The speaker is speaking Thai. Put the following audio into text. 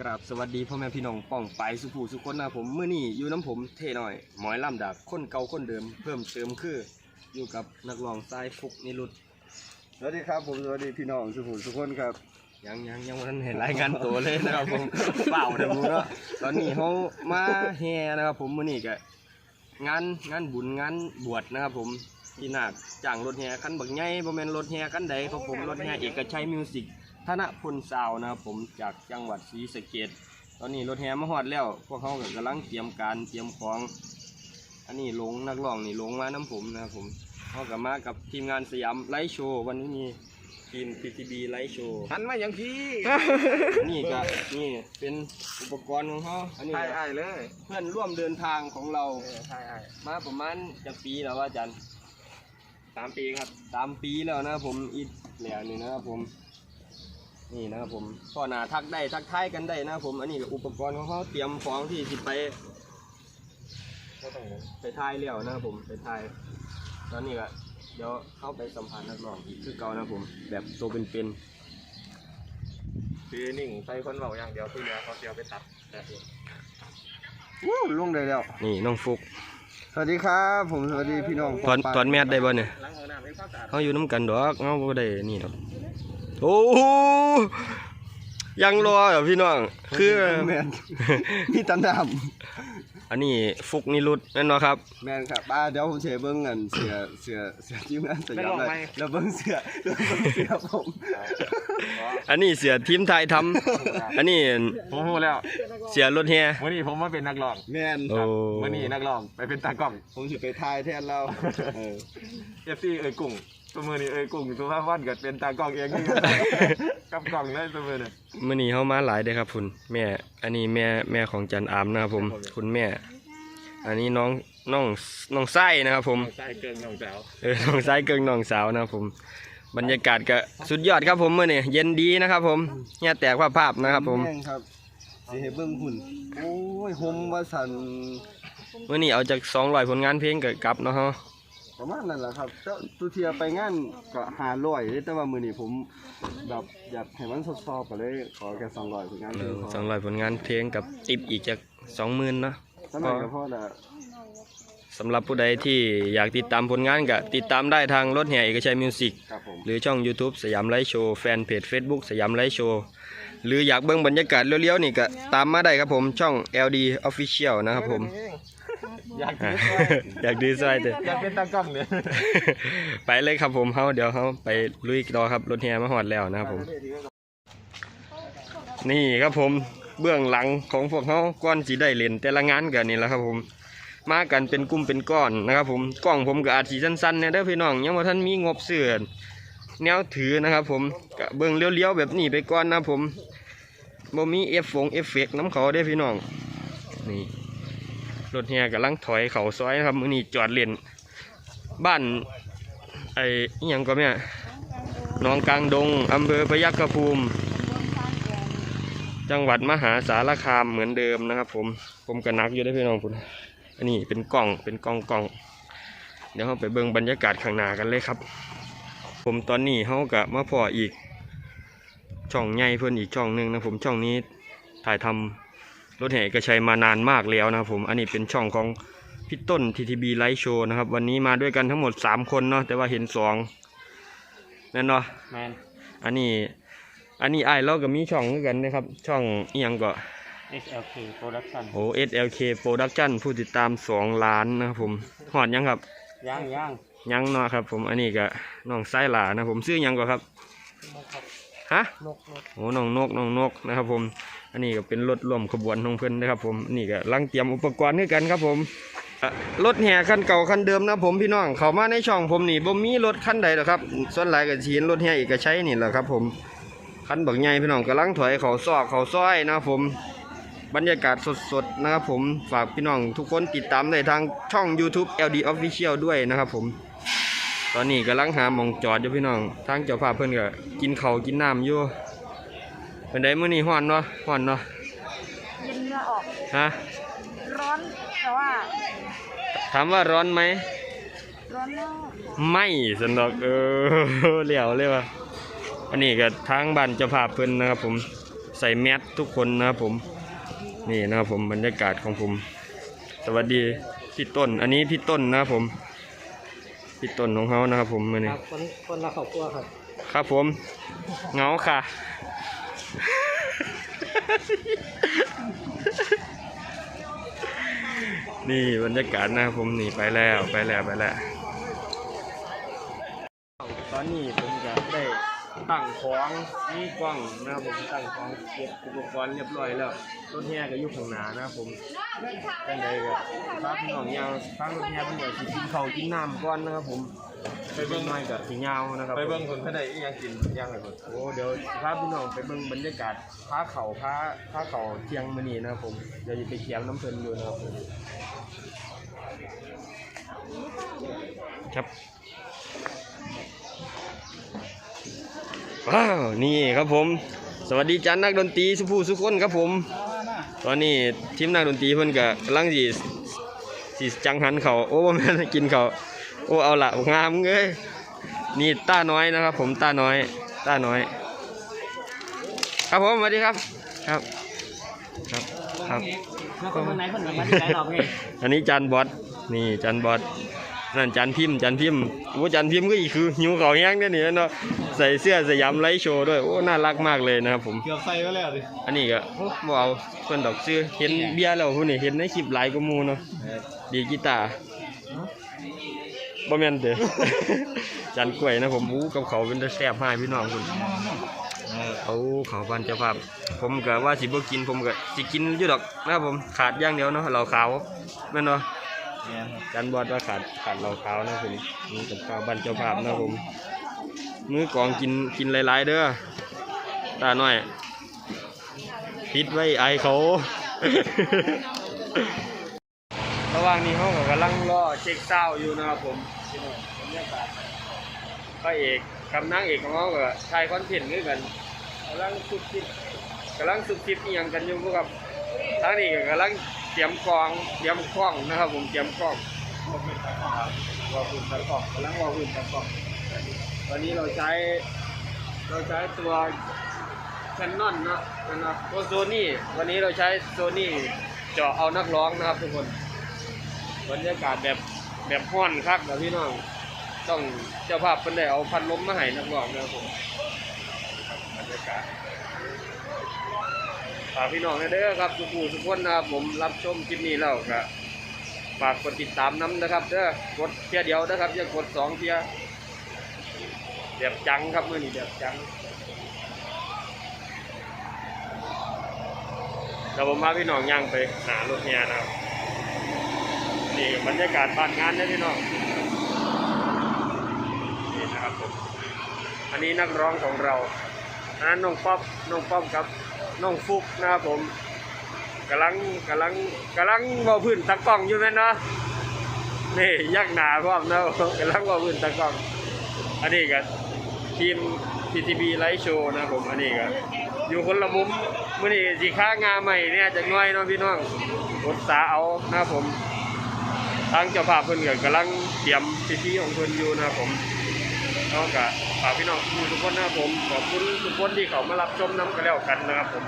กราบสวัสดีพ่อแม่พี่น้องป้องไปสุภูสุคนนะครับผมเมื่อนี้อยู่น้ำผมเท่หน่อยหมอยล่ำดาบคนเก่าคนเดิมเพิ่มเติมคืออยู่กับนักร้องสายฟุกนิรุตสวัสดีครับผมสวัสดีพี่น้องสุขุมสุขคนครับ ยังยังยังวันเห็นรายงานตัวเลยนะครับผม เปล่าเดี๋ยวรู้เนาะตอนนี้เขามาแห่นะครับผมมื่อนี้ก็งานงานบุญงานบวชนะครับผมที่นาคจ้างรถแห่คันบักใหญ่บ่แม่นรถแห่คันใดครับผมรถแห่เอกชัยมิวสิก ธนพลซาวน์นะครับผมจากจังหวัดศรีสะเกดตอนนี้รถแห่มาฮอดแล้ว พวกเขาก็กำลังเตรียมการเตรียมของ อันนี้ลงนักร้องนี่ลงมาน้ำผมนะครับผมเขากับมากับทีมงานสยามไลฟ์โชว์วันนี้มีทีม PTB ไลฟ์โชว์หันมาอย่างพี่นี่ก็นี่เป็นอุปกรณ์ของเขาอันนี้ไอ้ก็ไอ้เลยเพื่อนร่วมเดินทางของเราเออไอ้ไอ้มาประมาณจะปีแล้วว่าอาจันสามปีครับสามปีแล้วนะครับผมอีกแหล่นี่นะครับผม นี่นะครับผมพ่อหนาทักได้ทักทายกันได้นะครับผมอันนี้ก็อุปกรณ์ของเขาเตรียมของที่สิไปก็ต้องไปทายแล้วนะครับผมไปทายตอนนี้ก็เดี๋ยวเข้าไปสัมภาษณ์นักร้องอีกคือเก่านะครับผม แบบตัวเป็นคือนิ่งใส่คนเบาอย่างเดียวที่เหลือเขาเดียวไปตัดแต่เองวู้ลงได้แล้วๆนี่น้องฟุก สวัสดีครับ ผมสวัสดีพี่น้องตอนตอนแมทได้บ่เนี่ยล้างห้องน้ำให้ความสะอาดเขาอยู่น้ำกันดอกเขาบ่ได้นี่ดอก โอ้โหยังรอเหรอพี่น้อง คือ แมนมีตันดอันนี้ฟุกนิรุตนั่นเนาะครับำแมนครับอ่าเดี๋ยวผมเฉยเบิ้งกันเสือเสือเสือทีมงานสยามเลยแล้วเบิ้งเสือแล้วเบิ้งเสือผม อันนี้เสียทีมไทยทำอันนี้ผมพูดแล้ว เสียรถแฮวันนี้ผมมาเป็นนักร้อง แมนโอ้วันนี้นักร้องไปเป็นตากล้อง ผมสิไปทายแทนเราเออเอฟซีเอ้ยกุ้ง ตัวมือนี่เอ้ยกุ้งตัวภาพวันเกิดเป็นตากล้องเองนี่กับกล้องเลยตัวมือเนี่ยมื่อนี้เขามาหลายเด้อครับคุณแม่ อันนี้แม่แม่ของจันอามนะครับผม คุณแม่ อันนี้น้องน้องน้องไส้นะครับผมใส่เกินน้องสาวเออน้องไส้เกิงน้องสาวนะครับผม บรรยากาศก็สุดยอดครับผมมื่อนี้เย็นดีนะครับผมเนี่ยแตกภาพภาพนะครับผมแงครับสิให้เบิ้งหุ่นโอ้ยหมว่าสันมื่อนี้เอาจากสองร้อยผลงานเพลงเกิดกลับเนาะฮะ ประมาณนั้นแหละครับเจ้าตุเทียไปงานก็หาร้อยแต่ว่ามือนี้ผมแบบอยากให้มันสดๆก็เลยขอแค่สองร้อยผลงานเพลงพสอองร้อยผลงานเพลงกับติปอีกจากสองหมื่นเนาะสมัยกับพ่อละสำหรับผู้ใดที่อยากติดตามผลงานก็ติดตามได้ทางรถแห่เอกชัยมิวสิกครับผมหรือช่อง YouTube สยามไลฟ์โชว์แฟนเพจ Facebook สยามไลฟ์โชว์หรืออยากเบิ่งบรรยากาศเลี้ยวๆนี่ก็ตามมาได้ครับผมช่อง LD Official นะครับผม อยากอะเป็นอยากดูซอยเถอะอยากเป็นตากล้องเนี่ยไปเลยครับผมเฮาเดี๋ยวเฮาไปลุยต่อครับรถแห่มาฮอดแล้วนะครับผม นี่ครับผมเบื้องหลังของพวกเขาก้อนสีได้เล่นแต่ละงานกันนี่แหละครับผมมากันเป็นกลุ่มเป็นก้อนนะครับผมกล้องผมก็อาจสีสั้นๆเนี่ยเด้อพี่น้องยังว่าท่านมีงบเสื่อแนวถือนะครับผมก็เบื้องเลี้ยวๆแบบนี้ไปก่อนนะครับผมบ่มีเอฟฟงเอฟเฟกต์น้ำเขาได้อพี่น้องนี่ รถเฮียกำลังถอยเขาซอยนะครับมือนี้จอดเล่นบ้าน ไอ้ยังก็แม่หนองกลางดงอำเภอพยัคฆภูมิ จังหวัดมหาสารคามเหมือนเดิมนะครับ ผมผมก็นักอยู่ได้พี่น้องคุณอันนี้เป็นกล่องเป็นกล่องกล่องเดี๋ยวเราไปเบิ่งบรรยากาศข้างหน้ากันเลยครับ ผมตอนนี้เขากะมาพออีก ช่องใหญ่เพื่อนอีกช่องหนึ่งนะผมช่องนี้ถ่ายทำ รถแห่เอกชัยมานานมากแล้วนะครับผม อันนี้เป็นช่องของพี่ต้น TTB Live Show นะครับ วันนี้มาด้วยกันทั้งหมด 3 คนเนาะแต่ว่าเห็น2นั่นเนาะแมนอันนี้อันนี้ไอ้ายเราก็มีช่องด้วยกันนะครับ ช่องเอียงก็ SLK Production โอ้ SLK Production ผู้ติดตาม 2 ล้านนะครับผมหอดยังครับย่างย่างยังเนาะครับ ผมอันนี้ก็น้องไส้หลานะผมซื้อหยังก็ครับฮะนกนกโอ้น้องนกน้องนกนะครับผม อันนี้ก็เป็นรถร่วมขบวนของเพื่อนนะครับ ผมนี่ก็ลังเตรียมอุปกรณ์ให้กันครับผมรถแห่คันเก่าคันเดิมนะผมพี่น้องเขามาในช่องผมนี่บ่มีรถคันใดหรอกครับ ส่วนหลายก็สินรถแห่เอกชัยนี่แหละครับ ผมคันบักใหญ่พี่น้องกำลังถอยเขาซอกเขาซ้อยนะครับผมบรรยากาศสดๆนะครับผมฝากพี่น้องทุกคนติดตามได้ทางช่อง YouTube LD Official ด้วยนะครับผม ตอนนี้กำลังหาหมองจอดอยู่พี่น้องทางเจ้าภาพเพิ่อนก็กินเขากินน้ำอยู่ เป็นไดมื้อนี้ฮ้อนเนาะฮ้อนเนาะเย็นเหงื่อออก ฮะ ร้อนแต่ว่า ถามว่าร้อนไหม ร้อนมากไม่สนดอกเออเหลียวเลยว่ะอันนี้ก็ทางบ้านเจ้าภาพเพิ่นนะครับผมใส่แมสทุกคนนะครับผม นี่นะครับผมบรรยากาศของผม สวัสดีพี่ต้น อันนี้พี่ต้นนะครับผม พี่ต้นของเขานะครับผมมือคนี้รับคนคนละครอบครัวครับ ครับผมเหงาค่ะ นี่บรรยากาศนะครับผมนี่ไปแล้วไปแล้วไปแล้วตอนนี้ผมจะได้ตั้งของมีกล้องนะครับผมตั้งของเก็บอุปกรณ์เรียบร้อยแล้วรถแห่ก็อยู่ข้างหน้านะครับผมจังไดก็พาพี่น้องยาวทางรถแห่เพิ่นก็สิกินข้าวกินน้ำก่อนนะครับผม ไปเบิ่งหน่อยก็สิยาวนะครับไปเบิ่งคนเพื่อนได้อีหยังกินย่างเลยคนโอ้เดี๋ยวพาพี่น้องไปเบิ่งบรรยากาศพาเขาพาพาเขาเที่ยงมื้อนี้นะครับผมเดี๋ยวจะไปเที่ยงน้ำเพิ่นอยู่นะครับผมครับว้าวนี่ครับผม สวัสดีจันนักดนตรีสุภูสุคนครับผม ตอนนี้ทีมนักดนตรีเพิ่นก็กำลังสิสิจังหันเขาโอ้บ่แม่นกินเขา โอ้เอาละงามเอ้ยนี่ต้าน้อยนะครับ ผมต้าน้อยต้าน้อย ครับผมสวัสดีครับครับ ครับครับแล้วคนคนไหนคนกับมันที่ไหนหรอกนี่อันนี้จันบอสนี่จันบอสนั่นจันพิมพ์จันพิมพ์โอ้จันพิมพ์ก็อีกคือหิวเขาวแห้งเนี่ยนี่เนาะใส่เสื้อสยามไลท์โชว์ด้วยโอ้น่ารักมากเลยนะครับผมเกือบใส่ก็แล้วดิอันนี้ก็โอ้บ่เอาเพิ่นดอกซื้อเห็นเบียร์แล้วผู้นี่เห็นในคลิปหลายกว่าหมู่เนาะดีกีตาร์ บ่แม่นเด้อจันกล้วยนะผมอู้กับเขาวเป็นตาแซ่บให้พี่น้องคุณเอาเขาวบ้านเจ้าภาพ ผมก็ว่าสิบ่กินผมก็สิกินอยู่ดอกนะครับผมขาดอย่างเดียวเนาะเหล้าขาวแม่นเนาะจันบอดว่าขาดขาดเหล้าขาวนะผมนี่กับข้าวบ้านเจ้าภาพนะผมมื้อกองกินกินหลาย ๆ เด้อตาหน้อยปิดไว้ไอายเขา ระหว่างนี้เขาก็กำลังรอเช็คเศร้าอยู่นะครับผมพี่น้องบรรยากาศพระเอกกับนางเอกของเขาก็ถ่ายคอนเทนต์ด้วยกันกำลังสุดคิดกำลังสุดคิดอีหยังกันอยู่พวกกับทางนี้ก็กำลังเตรียมกองเตรียมกล้องนะครับ ผมเตรียมกล้องว่าพื้นตะกล้องกำลังว่าพื้นตะกล้องตอนนี้เราใช้เราใช้ตัวแคนนอนนะนะครับตัวโซนี่วันนี้เราใช้โซนี่เจาะเอานักร้องนะครับทุกคน บรรยากาศแบบแบบห้อนคักนะพี่น้องต้องเจ้าภาพเป็นได้เอาพัดลมมาให้นักร้องนะครับผมบรรยากาศฝากพี่น้องนะเด้อครับทุกผู้ทุกคนนะครับผมรับชมคลิปนี้แล้วก็ฝากกดติดตามน้ำนะครับเด้อกดเพียเดียวนะครับอย่ากดสองเพียแบบจังครับมือนี้แบบจังเดี๋ยวผมพาพี่น้องย่างไปหารถแห่นะครับ นี่บรรยากาศบ้านงานนะพี่น้องนี่นะครับผมอันนี้นักร้องของเราอันนั้นน้องป๊อปน้องป๊อปครับน้องฟุกนะครับผมกำลังกำลังกำลังเบาพื้นตะกล้องอยู่ไหมนนะนี่ยักหนาพร้อมนะกำลังเบาพื้นตะกล้อง อันนี้ก็ทีม PTB Live Show นะครับผมอันนี้ก็อยู่คนละมุมมื่อนี้สีค้างาใหม่เนี่ยจะน้อยเนาะพี่น้องกดสาเอานะครับผม ทางเจ้าภาพเพิ่นก็กำลังเตรียมพิธีของเพิ่นอยู่นะครับผมแล้วก็ฝากพี่น้องทุกคนนะครับผมขอบคุณทุกคนที่เขามารับชมน้ำกันแล้วกันนะครับผม